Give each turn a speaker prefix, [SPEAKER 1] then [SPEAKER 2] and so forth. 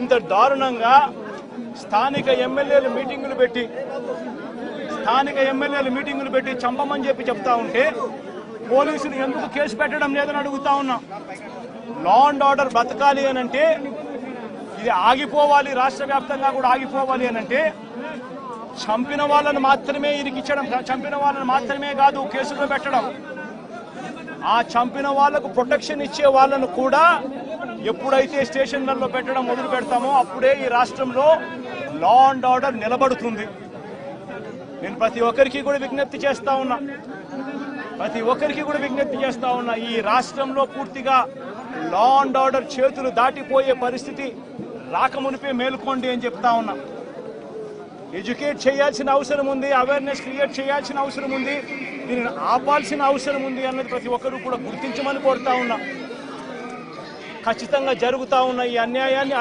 [SPEAKER 1] ఇంత దారుణంగా స్థానిక ఎమ్మెల్యేలు మీటింగులు పెట్టి స్థానిక ఎమ్మెల్యేలు మీటింగులు పెట్టి చంపమని చెప్పి చెప్తా ఉంటే పోలీసులు ఎందుకు కేసు పెట్టడం లేదని అడుగుతా ఉన్నాం. లా అండ్ ఆర్డర్ బతకాలి అని అంటే ఇది ఆగిపోవాలి రాష్ట్ర వ్యాప్తంగా కూడా ఆగిపోవాలి అని అంటే చంపిన వాళ్ళని మాత్రమే ఇరికిచ్చడం చంపిన వాళ్ళని మాత్రమే కాదు కేసులో పెట్టడం. ఆ చంపిన వాళ్ళకు ప్రొటెక్షన్ ఇచ్చే వాళ్ళను కూడా ఎప్పుడైతే స్టేషన్లలో పెట్టడం మొదలు పెడతామో అప్పుడే ఈ రాష్ట్రంలో లా అండ్ ఆర్డర్ నిలబడుతుంది. నేను ప్రతి ఒక్కరికి కూడా విజ్ఞప్తి చేస్తా ఉన్నా. ప్రతి ఒక్కరికి కూడా విజ్ఞప్తి చేస్తా ఉన్నా ఈ రాష్ట్రంలో పూర్తిగా లా అండ్ ఆర్డర్ చేతులు దాటిపోయే పరిస్థితి రాకమునిపే మేలుకోండి అని చెప్తా ఉన్నా. ఎడ్యుకేట్ చేయాల్సిన అవసరం ఉంది అవేర్నెస్ క్రియేట్ చేయాల్సిన అవసరం ఉంది. దీనిని ఆపాల్సిన అవసరం ఉంది అన్నది ప్రతి ఒక్కరూ కూడా గుర్తించమని కోరుతా ఉన్నా. ఖచ్చితంగా జరుగుతా ఉన్న ఈ అన్యాయాన్ని